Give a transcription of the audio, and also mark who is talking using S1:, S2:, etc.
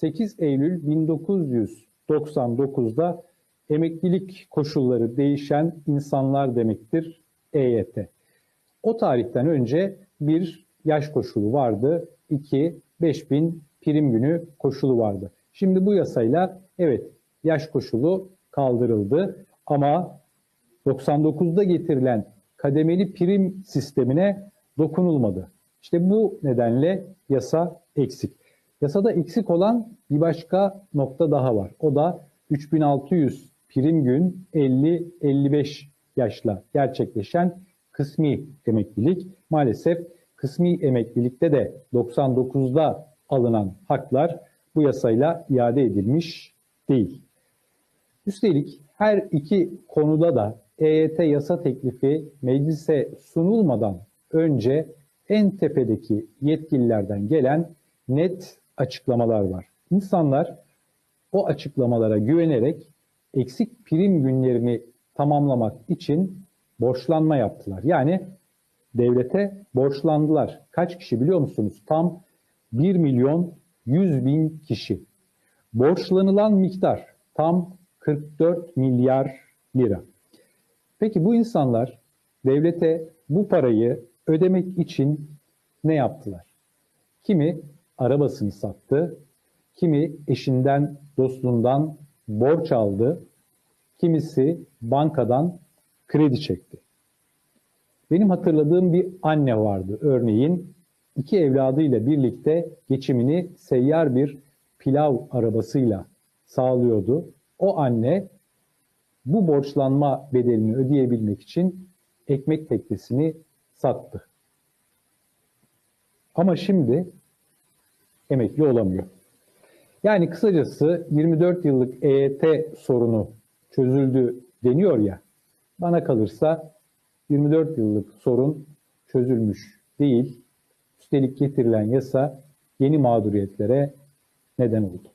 S1: 8 Eylül 1999'da emeklilik koşulları değişen insanlar demektir EYT. O tarihten önce bir yaş koşulu vardı. 2 5000 prim günü koşulu vardı. Şimdi bu yasayla evet yaş koşulu kaldırıldı ama 99'da getirilen kademeli prim sistemine dokunulmadı. İşte bu nedenle yasa eksik. Yasada eksik olan bir başka nokta daha var. O da 3600 prim gün 50-55 yaşla gerçekleşen kısmi emeklilik. Maalesef kısmi emeklilikte de 99'da alınan haklar bu yasayla iade edilmiş değil. Üstelik her iki konuda da EYT yasa teklifi meclise sunulmadan önce en tepedeki yetkililerden gelen net açıklamalar var. İnsanlar o açıklamalara güvenerek eksik prim günlerini tamamlamak için borçlanma yaptılar. Yani devlete borçlandılar. Kaç kişi biliyor musunuz? Tam 1 milyon 100 bin kişi. Borçlanılan miktar tam 44 milyar lira. Peki bu insanlar devlete bu parayı ödemek için ne yaptılar? Kimi arabasını sattı, kimi eşinden, dostundan borç aldı, kimisi bankadan kredi çekti. Benim hatırladığım bir anne vardı. Örneğin iki evladıyla birlikte geçimini seyyar bir pilav arabasıyla sağlıyordu. O anne bu borçlanma bedelini ödeyebilmek için ekmek teknesini sattı. Ama şimdi emekli olamıyor. Yani kısacası 24 yıllık EYT sorunu çözüldü deniyor ya. Bana kalırsa 24 yıllık sorun çözülmüş değil. Üstelik getirilen yasa yeni mağduriyetlere neden oldu.